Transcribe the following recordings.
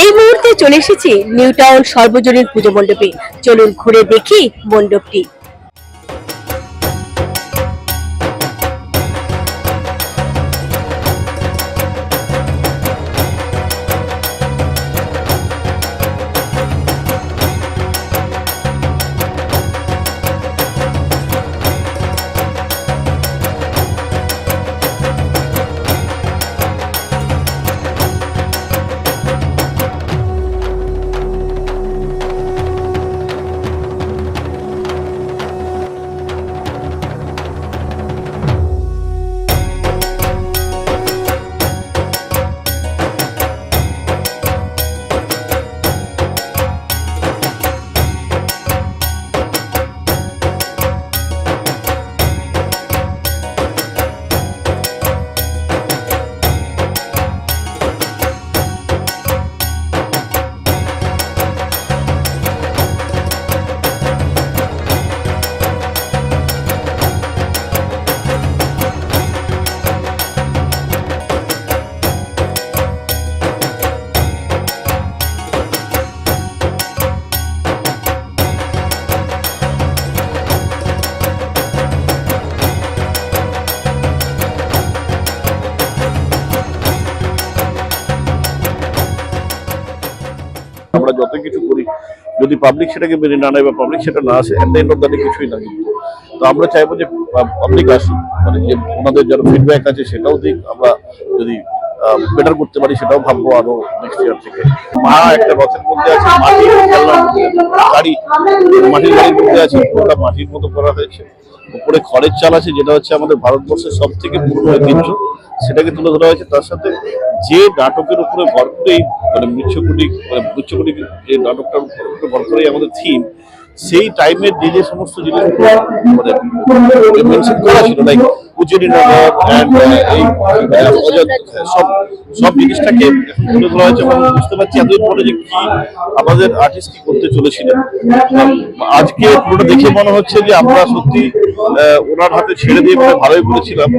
এই মুহূর্তে চলে এসেছি নিউ টাউন সর্বজনীন পুজো মণ্ডপে। চলুন ঘুরে দেখি মণ্ডপটি। আমরা যত কিছু করি, যদি পাবলিক সেটাকে মেনে না নেয় বা পাবলিক সেটা না আসে অফ দ্য কিছুই না। তো আমরা চাইব যে পাবলিক আসুক মানে যে ওনাদের যারা ফিডব্যাক আছে সেটাও দিক, আমরা যদি বেটার করতে পারি সেটাও ভাববো আরও নেক্সট ইয়ার থেকে মা একটা রথের মধ্যে আছে, মাটির। গাড়ি মাটির গাড়ির মধ্যে আছে, পুরোটা মাটির মতো করা হয়েছে উপরে খড়ের চাল আছে, যেটা হচ্ছে আমাদের ভারতবর্ষের সব থেকে পুরনো ঐতিহ্য, সেটাকে তুলে ধরা হয়েছে তার সাথে যে নাটকের উপরে ভর করেই মানে মিচ্ছকুটি মানে মিচ্ছকুটি যে নাটকটার উপরে ভর করেই আমাদের থিম, সেই টাইমের যে যে সমস্ত জিনিস মানে মেনশন করা ছিল লাইক উজ্জয়িনী নগর এই সব সব জিনিসটাকে তুলে ধরা হয়েছে। এবং বুঝতে পারছি এতদিন পরে যে কি আমাদের আর্টিস্ট কি করতে চলেছিলেন। আজকে পুরোটা দেখে মনে হচ্ছে যে আমরা সত্যি ওনার হাতে ছেড়ে দিয়ে বলে ভালোই বলেছিলাম।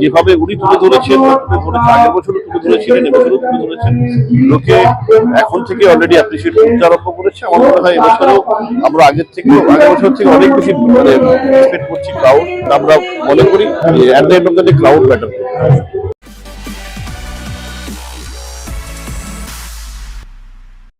যেভাবে উনি তুলে ধরেছেন তুলে আগের বছরও তুলে ধরেছিলেন এবছরও তুলে ধরেছেন। লোকে এখন থেকে অলরেডি অ্যাপ্রিসিয়েট করতে আরম্ভ করেছে। আমার মনে হয় এবছরও আমরা আগের থেকে আগের বছর থেকে অনেক বেশি মানে করছি ক্রাউড আমরা মনে করি at the end of the crowd matter